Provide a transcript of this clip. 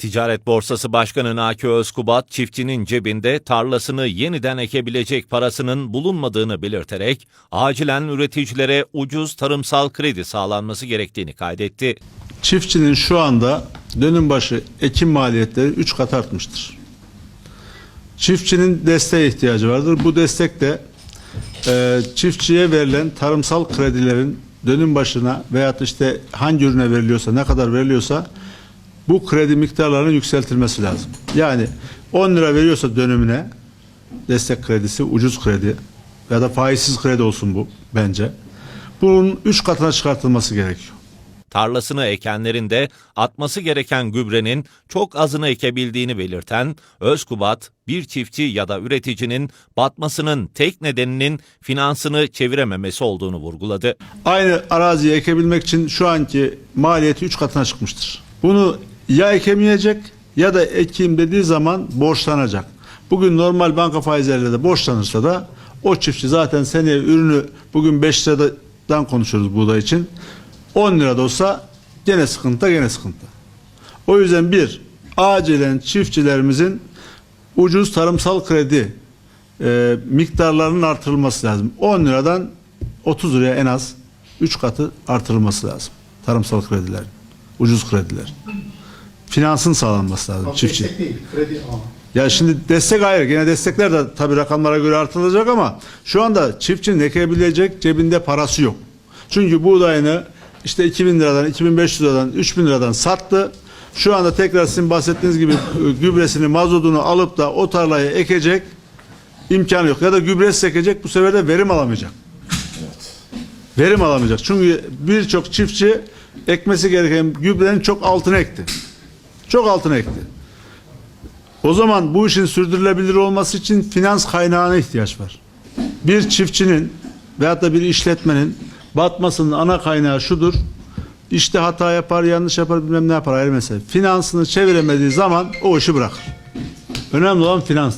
Ticaret Borsası Başkanı Naki Özkubat, çiftçinin cebinde tarlasını yeniden ekebilecek parasının bulunmadığını belirterek, acilen üreticilere ucuz tarımsal kredi sağlanması gerektiğini kaydetti. Çiftçinin şu anda dönüm başı ekim maliyetleri 3 kat artmıştır. Çiftçinin desteğe ihtiyacı vardır. Bu destek de e, çiftçiye verilen tarımsal kredilerin dönüm başına veyahut işte hangi ürüne veriliyorsa, ne kadar veriliyorsa bu kredi miktarlarının yükseltilmesi lazım. Yani 10 lira veriyorsa dönümüne destek kredisi, ucuz kredi ya da faizsiz kredi olsun bu bence. Bunun 3 katına çıkartılması gerekiyor. Tarlasını ekenlerin de atması gereken gübrenin çok azını ekebildiğini belirten Özkubat, bir çiftçi ya da üreticinin batmasının tek nedeninin finansını çevirememesi olduğunu vurguladı. aynı araziyi ekebilmek için şu anki maliyeti 3 katına çıkmıştır. Bunu ya ekemeyecek ya da ekeyim dediği zaman borçlanacak. Bugün normal banka faizleriyle de borçlanırsa da o çiftçi zaten seneye ürünü bugün 5 liradan konuşuyoruz buğday için. 10 lirada olsa gene sıkıntı gene sıkıntı. O yüzden bir acilen çiftçilerimizin ucuz tarımsal kredi e, miktarlarının artırılması lazım. 10 liradan 30 liraya en az 3 katı artırılması lazım. Tarımsal krediler, ucuz krediler. Finansın sağlanması lazım çiftçi. Destek değil, kredi ama. Ya şimdi destek ayrı. Gene destekler de tabii rakamlara göre artırılacak ama şu anda çiftçinin ekebilecek cebinde parası yok. Çünkü buğdayını işte 2000 liradan, 2500 liradan, 3000 liradan sattı. Şu anda tekrar sizin bahsettiğiniz gibi gübresini, mazotunu alıp da o tarlayı ekecek imkanı yok. Ya da gübresiz ekecek bu sefer de verim alamayacak. Verim alamayacak. Çünkü birçok çiftçi ekmesi gereken gübrenin çok altına ekti. Çok altına ekti. O zaman bu işin sürdürülebilir olması için finans kaynağına ihtiyaç var. Bir çiftçinin veyahut da bir işletmenin batmasının ana kaynağı şudur. İşte hata yapar, yanlış yapar, bilmem ne yapar ayrı mesele. Finansını çeviremediği zaman o işi bırakır. Önemli olan finans.